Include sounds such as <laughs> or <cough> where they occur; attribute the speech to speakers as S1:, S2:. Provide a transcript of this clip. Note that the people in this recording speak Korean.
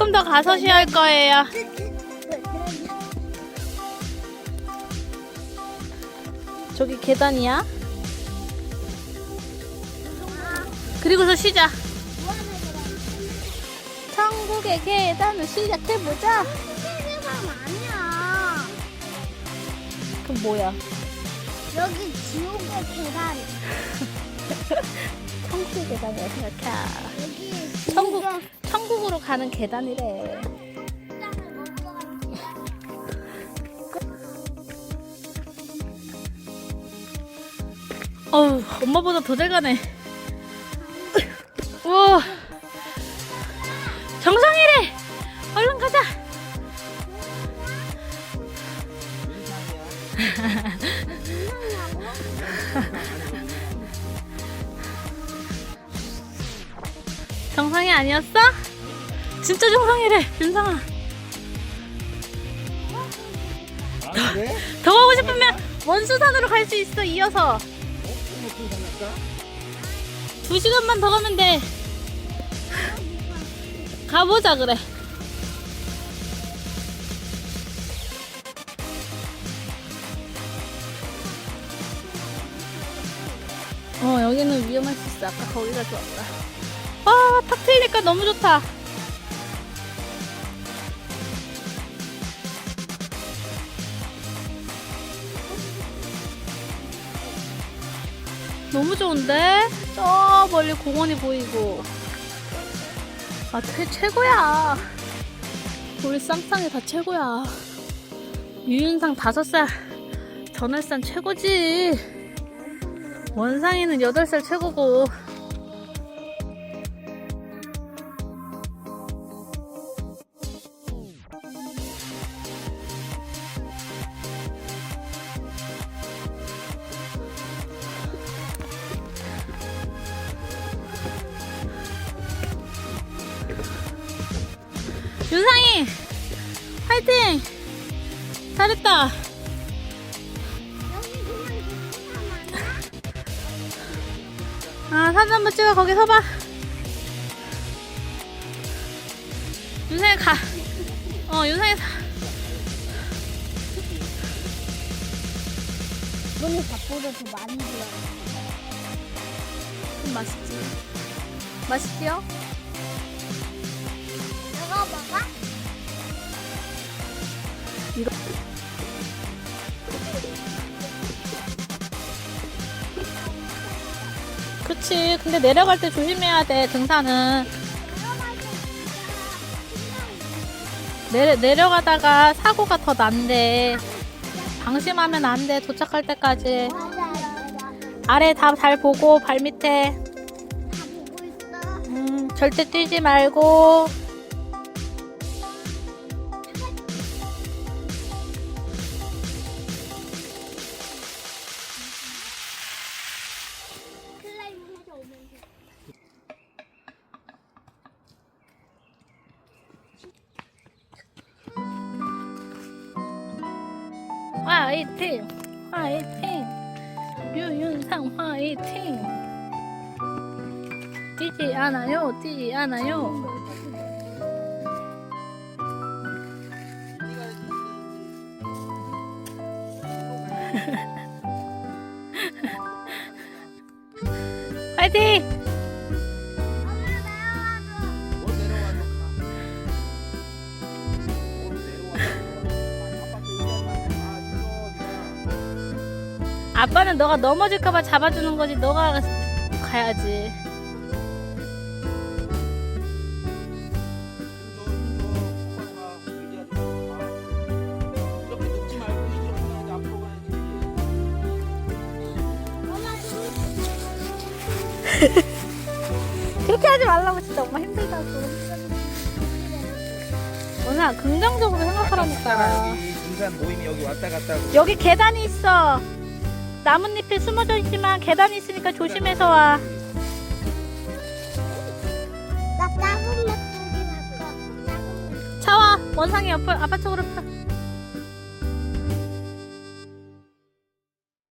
S1: 조금 더 가서 쉬할 거예요. 저기 계단이야. 그리고서 쉬자. 천국의 계단을 시작해보자.
S2: 아니야.
S1: 그럼 뭐야?
S2: 여기 지옥의 계단. <laughs>
S1: 천국의 계단이야 생각해.
S2: 여기
S1: 천국, 천국으로 가는 계단이래. 어우, 엄마보다 더 잘 가네. 정상이 아니었어? 진짜 정상이래, 윤상아.
S3: 아 그래? <laughs>
S1: 더 가고 싶으면 원수산으로 갈 수 있어, 이어서. 두 시간만 더 가면 돼. 가보자, 그래. 어, 여기는 위험할 수 있어. 아까 거기가 좋았다. 와, 탁 트이니까 너무 좋다. 너무 좋은데? 저 멀리 공원이 보이고. 아, 최, 최고야. 우리 쌍쌍이 다 최고야. 유윤상 다섯 살, 전월산 최고지. 원상이는 여덟 살 최고고. 윤상이! 화이팅! 잘했다.
S2: 아,
S1: 사진 한번 찍어. 거기 서봐. 윤상이 가. 어, 윤상이 사.
S2: 너네 밥보다 더 많이 들어.
S1: 음, 맛있지. 맛있지요?
S2: 먹어?
S1: 이거. 그치. 근데 내려갈 때 조심해야 돼, 등산은. 내려, 내려가다가 사고가 더 난대. 방심하면 안 돼, 도착할 때까지. 아래 다 잘 보고, 발 밑에.
S2: 다 보고 있어.
S1: 음, 절대 뛰지 말고. 화이팅! 화이팅! 유윤상 화이팅! 뛰지 않아요, 뛰지 않아요. <laughs> 화이팅!
S3: 아
S1: 아빠는 너가 넘어질까봐 잡아주는 거지, 너가 가야지. <laughs> 그렇게 하지 말라고 진짜 엄마 힘들다고. 원아 긍정적으로 생각하라니까.
S3: 여기 등산 모임이 여기 왔다 갔다 하고
S1: 여기 계단이 있어. 나뭇잎에 숨어져 있지만 계단이 있으니까 조심해서 와.
S2: 나 작은 봤어. 작은 맥북.
S1: 차와 원상이 옆을 아빠 쪽으로 펴.